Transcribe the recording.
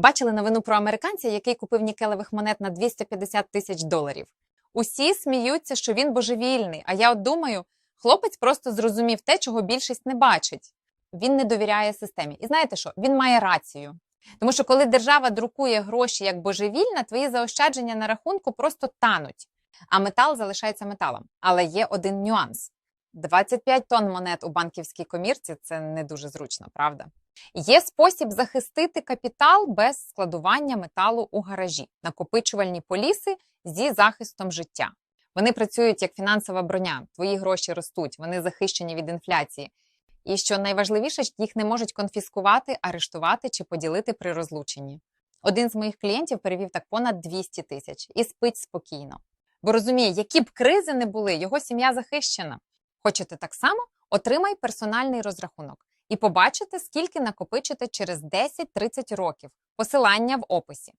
Бачили новину про американця, який купив нікелевих монет на 250 тисяч доларів. Усі сміються, що він божевільний. А я от думаю, хлопець просто зрозумів те, чого більшість не бачить. Він не довіряє системі. І знаєте що? Він має рацію. Тому що коли держава друкує гроші як божевільна, твої заощадження на рахунку просто тануть, а метал залишається металом. Але є один нюанс: 25 тонн монет у банківській комірці це не дуже зручно, правда? Є спосіб захистити капітал без складування металу у гаражі, накопичувальні поліси зі захистом життя. Вони працюють як фінансова броня. Твої гроші ростуть, вони захищені від інфляції. І що найважливіше, їх не можуть конфіскувати, арештувати чи поділити при розлученні. Один з моїх клієнтів перевів так понад 200 тисяч і спить спокійно. Бо розуміє, які б кризи не були, його сім'я захищена. Хочете так само? Отримай персональний розрахунок і побачите, скільки накопичите через 10-30 років. Посилання в описі.